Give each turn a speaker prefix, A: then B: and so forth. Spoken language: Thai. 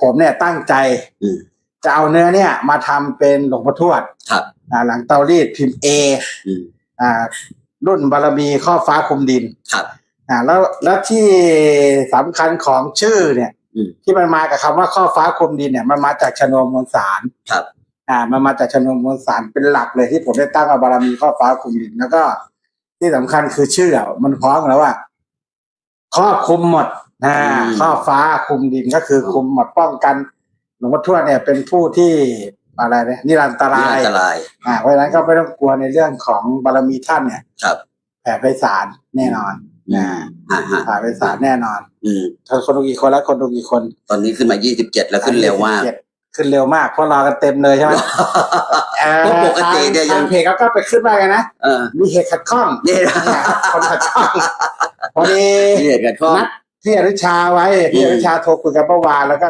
A: ผมเนี่ยตั้งใจ
B: อืม
A: จะเอาเนื้อเนี่ยมาทำเป็นหลวงพ่อทวด
B: ครับ
A: อ่าหลังเตารีดพิมพ์เอ
B: อืม
A: อ่ารุ่นบารมีข้อฟ้าคลุมดิน
B: ครับ
A: อ่าแล้วแล้วที่สำคัญของชื่อเนี่ย
B: อืม
A: ที่มันมากับคำว่าข้อฟ้าคลุมดินเนี่ยมันมาจากชนวนมวลสาร
B: ครับ
A: อ่า มันมาจากชนวนมวลสารเป็นหลักเลยที่ผมได้ตั้งว่าบารมีข้อฟ้าคลุมดินแล้วก็ ที่สำคัญคือชื่ออะมันพ้องแล้วว่าครอบคลุมหมด อ่า
B: อืม
A: ข้อฟ้าคลุมดินก็คือคลุมหมดป้องกันหลวงพ่อทวดเนี่ยเป็นผู้ที่อะไรเนี่ยนิรันต
B: นี่
A: ราย
B: อันตราย
A: อ่าเพราะฉะนั้นก็ไม่ต้องกลัวในเรื่องของบารมีท่านเนี่ย
B: ครับ
A: แผ่ไพศาลแน่นอน
B: อื
A: อ่าม
B: อ่าฮะ
A: แผ่ไพศาลแน่นอน
B: อืม
A: ถ้าคนดูกี่คนแล้วคนดูกี่คน
B: ตอนนี้ขึ้นมายี่สิบเจ็ดแล้วขึ้นเร็วมาก
A: ขึ้นเร็วมากเพราะรอกันเต็มเลยใช่ไหมเอ่อ
B: เพราะปกติเนี่ยยัง
A: ทางเพจเขาก็ไปขึ้นมากันนะ
B: เออ
A: มีเหตุขัดข้อง
B: นี่นะ
A: เนี่ยคนขัดข้องพอดี
B: นี่เหตุกันข้อง
A: นัด พี่อนุชาไว้พี่อนุชาโทรคุยกันเมื่อวานแล้วก็